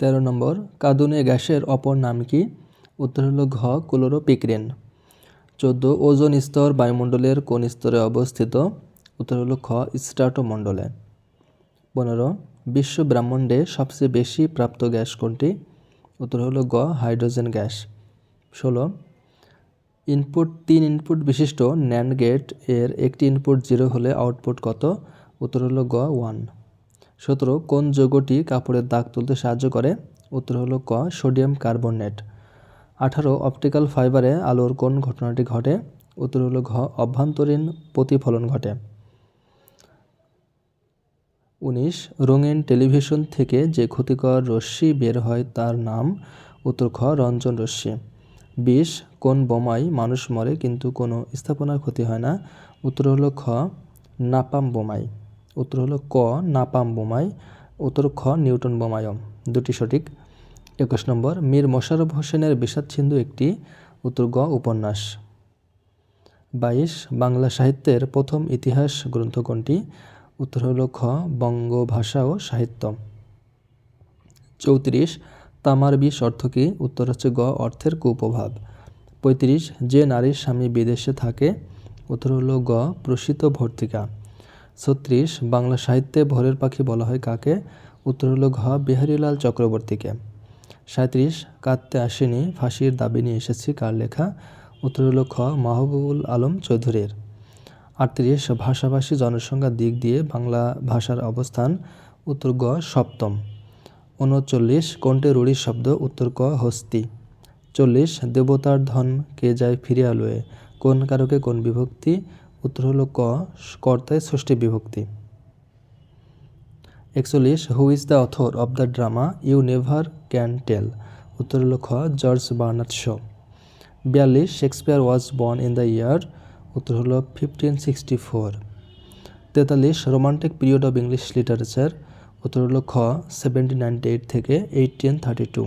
তেরো নম্বর, কাঁদুনে গ্যাসের অপর নাম কি? উত্তর হলো ঘ, ক্লোরোপিক্রিন। চোদ্দ, ওজোন স্তর বায়ুমণ্ডলের কোন স্তরে অবস্থিত? উত্তর হলো খ, স্ট্রাটোমণ্ডলে। পনেরো, বিশ্ব ব্রহ্মাণ্ডে সবচেয়ে বেশি প্রাপ্ত গ্যাস কোনটি? উত্তর হলো গ, হাইড্রোজেন গ্যাস। ষোলো, ইনপুট তিন ইনপুট বিশিষ্ট ন্যান্ড গেটের একটি ইনপুট জিরো হলে আউটপুট কত? উত্তর হলো গ, ওয়ান। সতেরো, কোন যৌগটি কাপড়ের দাগ তুলতে সাহায্য করে? উত্তর হলো ক, সোডিয়াম কার্বনেট। আঠারো, অপটিক্যাল ফাইবারে আলোর কোন ঘটনাটি ঘটে? উত্তর হলো ঘ, অভ্যন্তরীণ প্রতিফলন ঘটে। উনিশ, রঙিন টেলিভিশন থেকে যে ক্ষতিকর রশ্মি বের হয় তার নাম? উত্তর খ, রঞ্জন রশ্মি। বিশ, কোন বোমায় মানুষ মরে কিন্তু কোনো স্থাপনার ক্ষতি হয় না? উত্তর হলো খ, নাপাম বোমাই উত্তর হলো ক, নাপাম বোমাই। উত্তর খ, নিউটন বোমায়ম। দুটি সঠিক। একুশ নম্বর, মীর মোশাররফ হোসেনের বিষাদ সিন্ধু একটি। উত্তর গ, উপন্যাস। বাইশ, বাংলা সাহিত্যের প্রথম ইতিহাস গ্রন্থ কোনটি? উত্তর হলো খ, বঙ্গভাষা ও সাহিত্য। চৌত্রিশ, তামার বিষ অর্থ কী? উত্তর হচ্ছে গ, অর্থের কুপ্রভাব। পঁয়ত্রিশ, যে নারীর স্বামী বিদেশে থাকে। উত্তর হলো গ, প্রসিত ভর্তিকা ছত্রিশ, বাংলা সাহিত্যে ভোরের পাখি বলা হয় কাকে? উত্তর হলো ঘ. বিহারীলাল চক্রবর্তীকে। সাঁত্রিশ কাঁদতে আসেনি, ফাঁসির দাবি নিয়ে এসেছি কার লেখা? উত্তর হলো খ মাহবুবুল আলম চৌধুরীর। আটত্রিশ, ভাষাভাষী জনসংখ্যার দিক দিয়ে বাংলা ভাষার অবস্থান। উত্তর গ সপ্তম। উনচল্লিশ কোনটি রুড়ির শব্দ। উত্তর ক হস্তি। চল্লিশ, দেবতার ধন কে যায় ফিরিয়া লয়ে? কোন কারকে কোন বিভক্তি? উত্তর হলো ক কর্তায় ষষ্ঠী বিভক্তি। একচল্লিশ who is the author of the drama you never can tell উত্তর হলো খ, জর্জ বার্নার্ড শো। বিয়াল্লিশ, Shakespeare was born in the year? উত্তর হলো ফিফটিন সিক্সটি ফোর। তেতাল্লিশ, romantic period of English literature? উত্তর হলো খ, সেভেন্টিন নাইনটি এইট থেকে এইটিন থার্টি টু।